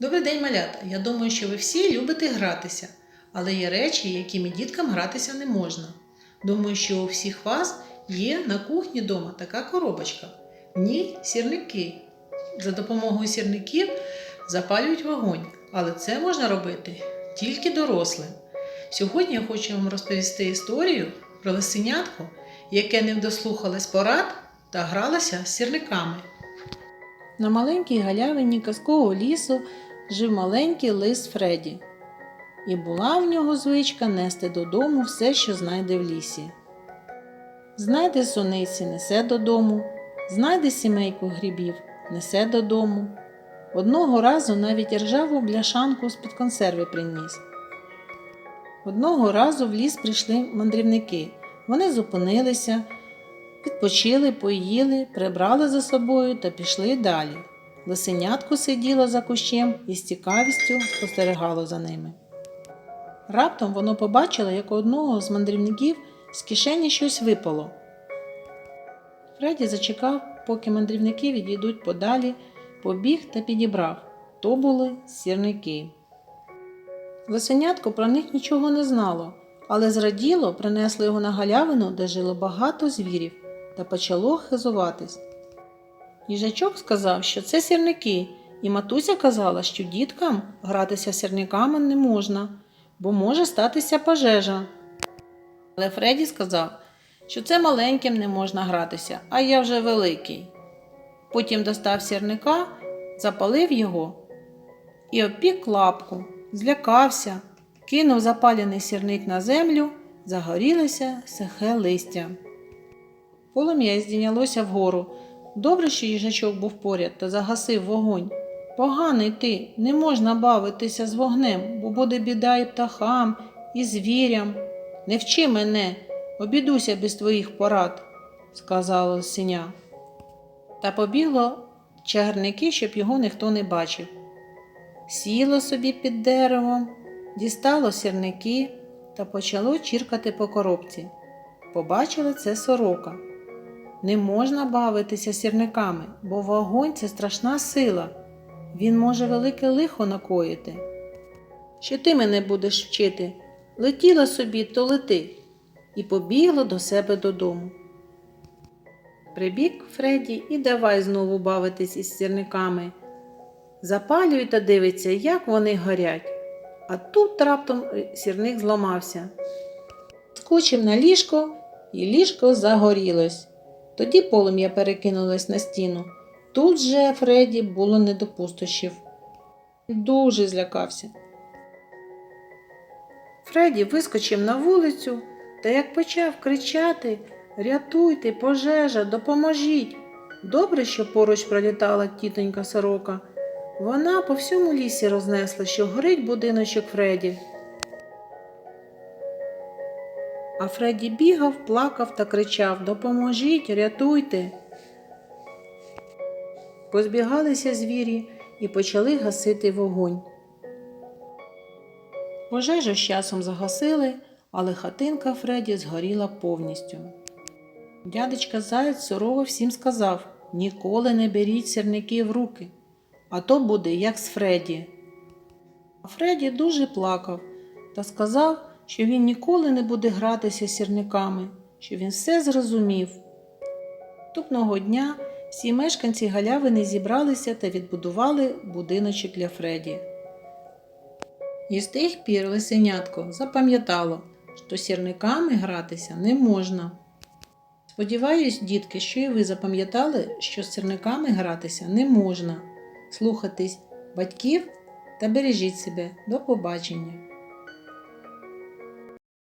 Добрий день, малята! Я думаю, що ви всі любите гратися, але є речі, якими діткам гратися не можна. Думаю, що у всіх вас є на кухні вдома така коробочка. В ній сірники. За допомогою сірників запалюють вогонь, але це можна робити тільки дорослим. Сьогодні я хочу вам розповісти історію про лисенятко, яке не дослухалось порад та гралося з сірниками. На маленькій галявині казкового лісу жив маленький лис Фредді. І була в нього звичка нести додому все, що знайде в лісі. Знайде суниці, несе додому, знайде сімейку грибів, несе додому. Одного разу навіть ржаву бляшанку з-під консерви приніс. Одного разу в ліс прийшли мандрівники. Вони зупинилися, відпочили, поїли, прибрали за собою та пішли далі. Лисенятко сиділо за кущем і з цікавістю спостерігало за ними. Раптом воно побачило, як у одного з мандрівників з кишені щось випало. Фредді зачекав, поки мандрівники відійдуть подалі, побіг та підібрав. То були сірники. Лисенятко про них нічого не знало, але зраділо принесло його на галявину, де жило багато звірів, та почало хизуватись. Їжачок сказав, що це сірники, і матуся казала, що діткам гратися сірниками не можна, бо може статися пожежа. Але Фредді сказав, що це маленьким не можна гратися, а я вже великий. Потім достав сірника, запалив його і обпік лапку, злякався, кинув запалений сірник на землю, загорілося сухе листя. Полум'я здійнялося вгору. Добре, що їжачок був поряд та загасив вогонь. Поганий ти, не можна бавитися з вогнем, бо буде біда і птахам, і звірям. Не вчи мене, обідуся без твоїх порад, сказала синя. Та побігло чагарники, щоб його ніхто не бачив. Сіло собі під деревом, дістало сірники та почало чіркати по коробці. Побачила це сорока. Не можна бавитися сірниками, бо вогонь це страшна сила. Він може велике лихо накоїти. Що ти мене будеш вчити? Летіла собі, то лети, і побігла до себе додому. Прибіг Фредді і давай знову бавитись із сірниками. Запалює та дивиться, як вони горять. А тут раптом сірник зламався. Скочив на ліжко, і ліжко загорілось. Тоді полум'я перекинулось на стіну. Тут же Фредді було не до пустощів. Дуже злякався. Фредді вискочив на вулицю та як почав кричати Рятуйте, пожежа, допоможіть. Добре, що поруч пролітала тітонька сорока. Вона по всьому лісі рознесла, що горить будиночок Фредді. А Фредді бігав, плакав та кричав Допоможіть, рятуйте. Позбігалися звірі і почали гасити вогонь. Пожежу з часом загасили, але хатинка Фредді згоріла повністю. Дядечка Заєць сурово всім сказав ніколи не беріть сірники в руки, а то буде як з Фредді. А Фредді дуже плакав та сказав, що він ніколи не буде гратися сірниками, що він все зрозумів. Наступного дня всі мешканці галявини зібралися та відбудували будиночок для Фредді. І з тих пір лисенятко запам'ятало, що сірниками гратися не можна. Сподіваюсь, дітки, що і ви запам'ятали, що з сірниками гратися не можна. Слухатись батьків та бережіть себе. До побачення!